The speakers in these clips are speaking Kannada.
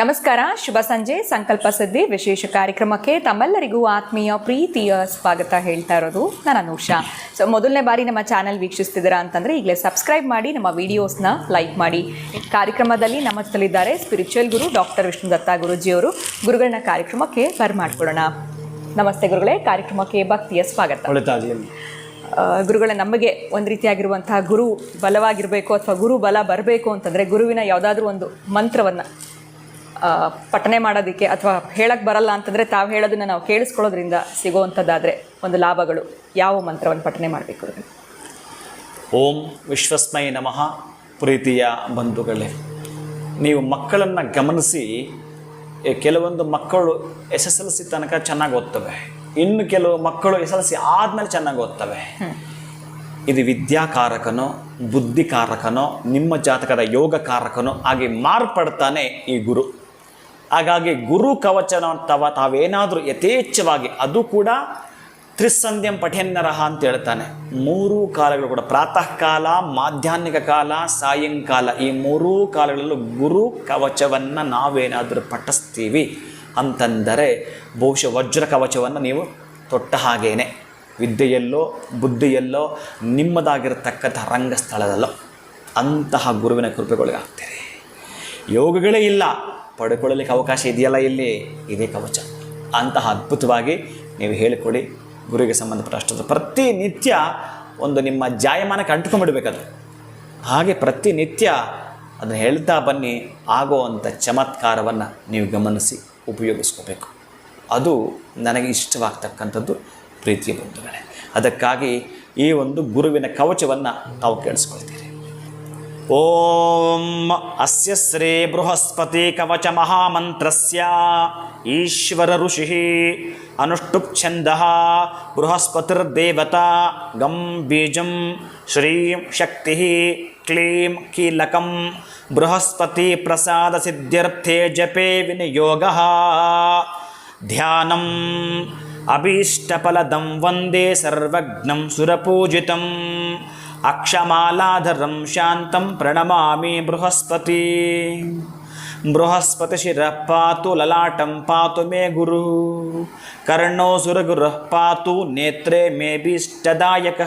ನಮಸ್ಕಾರ, ಶುಭ ಸಂಜೆ, ಸಂಕಲ್ಪ ಸಿದ್ಧಿ ವಿಶೇಷ ಕಾರ್ಯಕ್ರಮಕ್ಕೆ ತಮ್ಮೆಲ್ಲರಿಗೂ ಆತ್ಮೀಯ ಪ್ರೀತಿಯ ಸ್ವಾಗತ ಹೇಳ್ತಾ ಇರೋದು ನಾನು ಅನುಷಾ. ಸೊ ಮೊದಲನೇ ಬಾರಿ ನಮ್ಮ ಚಾನೆಲ್ ವೀಕ್ಷಿಸ್ತಿದ್ದೀರಾ ಅಂತಂದ್ರೆ ಈಗಲೇ ಸಬ್ಸ್ಕ್ರೈಬ್ ಮಾಡಿ, ನಮ್ಮ ವಿಡಿಯೋಸ್ನ ಲೈಕ್ ಮಾಡಿ. ಕಾರ್ಯಕ್ರಮದಲ್ಲಿ ನಮ್ಮ ಜೊತೆಲಿದ್ದಾರೆ ಸ್ಪಿರಿಚುವಲ್ ಗುರು ಡಾಕ್ಟರ್ ವಿಷ್ಣು ದತ್ತ ಗುರುಜಿಯವರು. ಗುರುಗಳನ್ನ ಕಾರ್ಯಕ್ರಮಕ್ಕೆ ಬರ್ಮಾಡ್ಕೊಳ್ಳೋಣ ನಮಸ್ತೆ ಗುರುಗಳೇ, ಕಾರ್ಯಕ್ರಮಕ್ಕೆ ಭಕ್ತಿಯ ಸ್ವಾಗತ. ಗುರುಗಳೇ, ನಮಗೆ ಒಂದು ರೀತಿಯಾಗಿರುವಂತಹ ಗುರು ಬಲವಾಗಿರಬೇಕು ಅಥವಾ ಗುರು ಬಲ ಬರಬೇಕು ಅಂತಂದರೆ ಗುರುವಿನ ಯಾವುದಾದ್ರೂ ಒಂದು ಮಂತ್ರವನ್ನು ಪಠನೆ ಮಾಡೋದಕ್ಕೆ ಅಥವಾ ಹೇಳಕ್ಕೆ ಬರಲ್ಲ ಅಂತಂದರೆ ತಾವು ಹೇಳೋದನ್ನು ನಾವು ಕೇಳಿಸ್ಕೊಳ್ಳೋದ್ರಿಂದ ಸಿಗುವಂಥದ್ದಾದರೆ ಒಂದು ಲಾಭಗಳು. ಯಾವ ಮಂತ್ರವನ್ನು ಪಠನೆ ಮಾಡಬೇಕು ಓಂ ವಿಶ್ವಸ್ಮಯ ನಮಃ ಪ್ರೀತಿಯ ಬಂಧುಗಳೇ. ನೀವು ಮಕ್ಕಳನ್ನು ಗಮನಿಸಿ ಕೆಲವೊಂದು ಮಕ್ಕಳು ಎಸ್ ಎಸ್ ಎಲ್ ಸಿ ತನಕ ಚೆನ್ನಾಗಿ ಓದ್ತವೆ. ಇನ್ನು ಕೆಲವು ಮಕ್ಕಳು ಎಸ್ ಎಲ್ ಸಿ ಆದಮೇಲೆ ಚೆನ್ನಾಗಿ ಓದ್ತವೆ. ಇದು ವಿದ್ಯಾಕಾರಕನೋ, ಬುದ್ಧಿಕಾರಕನೋ, ನಿಮ್ಮ ಜಾತಕದ ಯೋಗಕಾರಕನೋ ಹಾಗೆ ಮಾರ್ಪಡ್ತಾನೆ ಈ ಗುರು. ಹಾಗಾಗಿ ಗುರು ಕವಚನ ತವ ತಾವೇನಾದರೂ ಯಥೇಚ್ಛವಾಗಿ ಅದು ಕೂಡ ತ್ರಿಸಂಧ್ಯಂ ಪಠೇನ್ನರಹ ಅಂತ ಹೇಳ್ತಾನೆ. ಮೂರೂ ಕಾಲಗಳು ಕೂಡ ಪ್ರಾತಃ ಕಾಲ ಮಾಧ್ಯಾಹ್ನಿಕ ಕಾಲ, ಸಾಯಂಕಾಲ ಈ ಮೂರೂ ಕಾಲಗಳಲ್ಲೂ ಗುರು ಕವಚವನ್ನು ನಾವೇನಾದರೂ ಪಠಿಸ್ತೀವಿ. ಅಂತಂದರೆ ಬಹುಶಃ ವಜ್ರ ಕವಚವನ್ನು ನೀವು ತೊಟ್ಟ ಹಾಗೇನೆ. ವಿದ್ಯೆಯಲ್ಲೋ, ಬುದ್ಧಿಯಲ್ಲೋ, ನಿಮ್ಮದಾಗಿರತಕ್ಕಂಥ ರಂಗಸ್ಥಳದಲ್ಲೋ ಅಂತಹ ಗುರುವಿನ ಕೃಪೆಗಳಿಗಾಗ್ತೀರಿ ಯೋಗಗಳೇ ಇಲ್ಲ ಪಡ್ಕೊಳ್ಳಲಿಕ್ಕೆ ಅವಕಾಶ ಇದೆಯಲ್ಲ ಇಲ್ಲಿ? ಇದೇ ಕವಚ. ಅಂತಹ ಅದ್ಭುತವಾಗಿ ನೀವು ಹೇಳಿಕೊಡಿ ಗುರುವಿಗೆ ಸಂಬಂಧಪಟ್ಟ ಅಷ್ಟು ಪ್ರತಿನಿತ್ಯ ಒಂದು ನಿಮ್ಮ ಜಾಯಮಾನಕ್ಕೆ ಅಂಟ್ಕೊಂಡ್ಬಿಡ್ಬೇಕದು ಹಾಗೆ ಪ್ರತಿನಿತ್ಯ ಅದನ್ನು ಹೇಳ್ತಾ ಬನ್ನಿ, ಆಗುವಂಥ ಚಮತ್ಕಾರವನ್ನು ನೀವು ಗಮನಿಸಿ. ಉಪಯೋಗಿಸ್ಕೋಬೇಕು. ಅದು ನನಗೆ ಇಷ್ಟವಾಗ್ತಕ್ಕಂಥದ್ದು ಪ್ರೀತಿಯ ಬಂಧುಗಳೇ. ಅದಕ್ಕಾಗಿ ಈ ಒಂದು ಗುರುವಿನ ಕವಚವನ್ನು ನಾವು ಕೇಳಿಸ್ಕೊಳ್ತೀರಿ. ಓಂ ಅಸ್ಯ ಶ್ರೀ ಬೃಹಸ್ಪತಿ ಕವಚ ಮಹಾಮಂತ್ರಸ್ಯ. ಈಶ್ವರ ಋಷಿ ಅನುಷ್ಠುಪ್ ಛಂದ ಬೃಹಸ್ಪತಿರ್ದೇವತಾ ಗಂ ಬೀಜಂ ಶ್ರೀಂ ಶಕ್ತಿ. క్లీం కీలకం బృహస్పతి ప్రసాద సిద్ధ్యర్థే జపే వినియోగ ధ్యానం అభీష్టఫలదం వందే సర్వజ్ఞం సురపూజితం అక్షమాలాధరం శాంతం ప్రణమామి బృహస్పతి బృహస్పతిశిరః పాతు లలాటం పాతు మే గురు. కర్ణో సురగురుః పాతు నేత్రే మే భీష్టదాయక.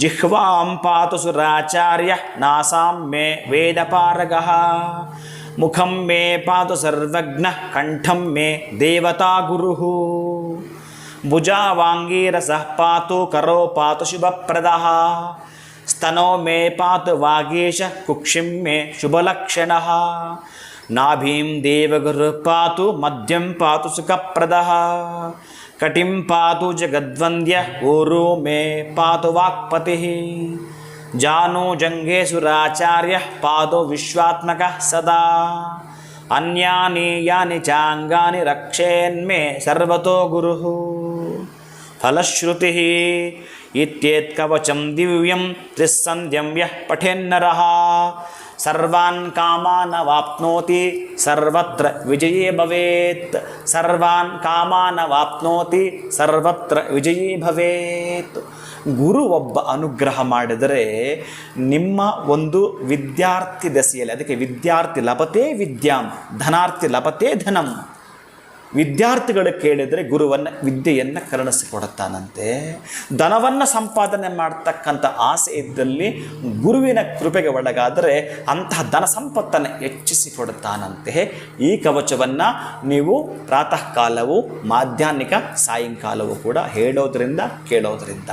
జిహ్వాం పాతు సురాచార్య నాసాం మే వేదపారగ. ముఖం మే పాతు సర్వజ్ఞ కంఠం మే దేవతా గురు. భుజావాంగీరస పాతు కరో పాతు శుభప్రద. స్తనో మే పాతు వాగేశ కుక్షిం మే శుభలక్షణ నాభీం దేవగురు పాతు మద్యం పాతు సుఖప్రద కటిం పాతు జగద్వంద్య ఊరు మే పాతు వాక్పతి జాను జంగేశురాచార్య పాదు విశ్వాత్మక సదా అన్యాని యాని చాంగాని రక్షేన్మే సర్వతో గురు ಸರ್ವತೋ ಇತ್ಯೇತ್ ಕವಚಂ ದಿವ್ಯಂ ತ್ರಿಸ್ಸಂಧ್ಯಂ ಯಃ ಪಠೇನ್ನರಃ ಸರ್ವಾನ್ ಕಾಮಾನ ವಾಪ್ನೋತಿ ಸರ್ವತ್ರ ವಿಜಯೇ ಭವೇತ್ ಸರ್ವಾನ್ ಕಾಮಾನ ವಾಪ್ನೋತಿ ಸರ್ವತ್ರ ವಿಜಯೀ ಭವೇತ್ ಗುರು ಒಬ್ಬ ಅನುಗ್ರಹ ಮಾಡಿದರೆ ನಿಮ್ಮ ಒಂದು ವಿದ್ಯಾರ್ಥಿ ದಶೆಯಲ್ಲಿ ಅದಕ್ಕೆ ವಿದ್ಯಾರ್ಥಿ ಲಭತೆ ವಿದ್ಯಾಂ, ಧನಾರ್ಥಿ ಲಭತೆ ಧನಂ. ವಿದ್ಯಾರ್ಥಿಗಳು ಕೇಳಿದರೆ ಗುರುವನ್ನು ವಿದ್ಯೆಯನ್ನು ಕರುಣಿಸಿಕೊಡುತ್ತಾನಂತೆ. ಧನವನ್ನು ಸಂಪಾದನೆ ಮಾಡ್ತಕ್ಕಂಥ ಆಸೆ ಇದ್ದಲ್ಲಿ ಗುರುವಿನ ಕೃಪೆಗೆ ಒಳಗಾದರೆ ಅಂತಹ ಧನ ಸಂಪತ್ತನ್ನು ಹೆಚ್ಚಿಸಿಕೊಡುತ್ತಾನಂತೆ. ಈ ಕವಚವನ್ನು ನೀವು ಪ್ರಾತಃ ಕಾಲವು ಮಾಧ್ಯಾಹ್ನಿಕ ಸಾಯಂಕಾಲವೂ ಕೂಡ ಹೇಳೋದರಿಂದ, ಕೇಳೋದ್ರಿಂದ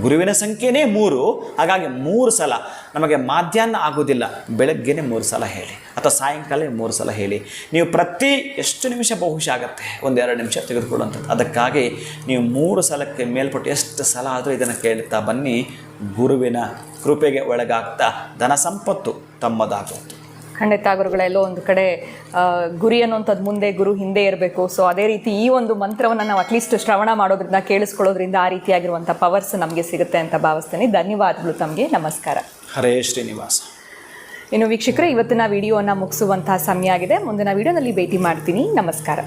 ಗುರುವಿನ ಸಂಖ್ಯೆನೇ ಮೂರು. ಹಾಗಾಗಿ ಮೂರು ಸಲ. ನಮಗೆ ಮಾಧ್ಯಾಹ್ನ ಆಗೋದಿಲ್ಲ ಬೆಳಗ್ಗೆನೇ ಮೂರು ಸಲ ಹೇಳಿ. ಅಥವಾ ಸಾಯಂಕಾಲ ಮೂರು ಸಲ ಹೇಳಿ. ನೀವು ಪ್ರತಿ ಎಷ್ಟು ನಿಮಿಷ ಬಹುಶಃ ಆಗುತ್ತೆ? ಒಂದು ಎರಡು ನಿಮಿಷ ತೆಗೆದುಕೊಳ್ಳುವಂಥದ್ದು. ಅದಕ್ಕಾಗಿ ನೀವು ಮೂರು ಸಲಕ್ಕೆ ಮೇಲ್ಪಟ್ಟು ಎಷ್ಟು ಸಲ ಆದರೂ ಇದನ್ನು ಕೇಳ್ತಾ ಬನ್ನಿ. ಗುರುವಿನ ಕೃಪೆಗೆ ಒಳಗಾಗ್ತಾ ಧನ ಸಂಪತ್ತು ತಮ್ಮದಾಗುತ್ತೆ ಖಂಡಿತ ಗುರುಗಳೆಲ್ಲೋ ಒಂದು ಕಡೆ ಗುರಿ ಅನ್ನುವಂಥದ್ದು ಮುಂದೆ ಗುರು ಹಿಂದೆ ಇರಬೇಕು. ಸೊ ಅದೇ ರೀತಿ ಈ ಒಂದು ಮಂತ್ರವನ್ನು ನಾವು ಅಟ್ಲೀಸ್ಟ್ ಶ್ರವಣ ಮಾಡೋದ್ರಿಂದ ಕೇಳಿಸ್ಕೊಳ್ಳೋದ್ರಿಂದ ಆ ರೀತಿಯಾಗಿರುವಂಥ ಪವರ್ಸ್ ನಮಗೆ ಸಿಗುತ್ತೆ ಅಂತ ಭಾವಿಸ್ತೇನೆ. ಧನ್ಯವಾದಗಳು ತಮಗೆ. ನಮಸ್ಕಾರ. ಹರೇ ಶ್ರೀನಿವಾಸ. ಇನ್ನು ವೀಕ್ಷಕರೇ ಇವತ್ತಿನ ವಿಡಿಯೋನ ಮುಗಿಸುವಂತಹ ಸಮಯ ಆಗಿದೆ. ಮುಂದಿನ ವಿಡಿಯೋನಲ್ಲಿ ಭೇಟಿ ಮಾಡ್ತೀನಿ. ನಮಸ್ಕಾರ.